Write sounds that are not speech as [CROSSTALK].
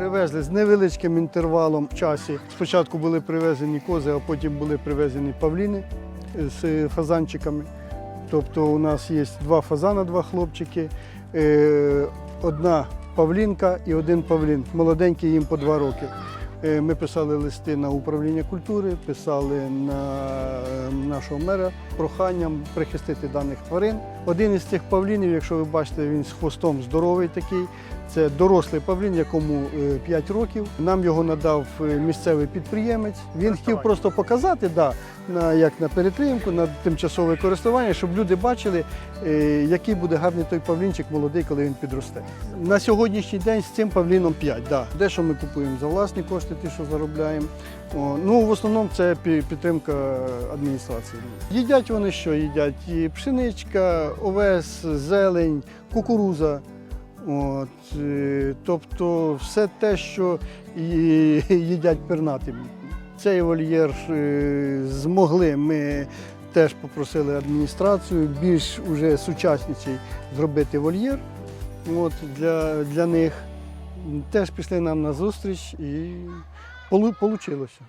Привезли з невеличким інтервалом в часі. Спочатку були привезені кози, а потім були привезені павліни з фазанчиками. Тобто у нас є два фазана, два хлопчики, е, одна павлінка і один павлін. Молоденький їм по два роки. Е, Ми писали листи на управління культури, писали на е, нашого мера проханням прихистити даних тварин. Один із цих павлінів, якщо ви бачите, він з хвостом здоровий такий. Це дорослий павлін, якому 5 років. Нам його надав е, місцевий підприємець. Він хотів просто показати, да, на, як на перетримку, на тимчасове користування, щоб люди бачили, е, який буде гарний той павлінчик молодий, коли він підросте. На сьогоднішній день з цим павліном 5. Да. Дещо ми купуємо за власні кошти, ті, що заробляємо. О, ну, в основному це пі- підтримка адміністрації. Їдять вони що? Їдять і пшеничка, овес, зелень, кукуруза. От, е, тобто все те, що [LAUGHS] їдять пернати. Цей вольєр е, змогли. Ми теж попросили адміністрацію більш уже сучасніший зробити вольєр от, для, для них. Теж пішли нам на зустріч і вийшло.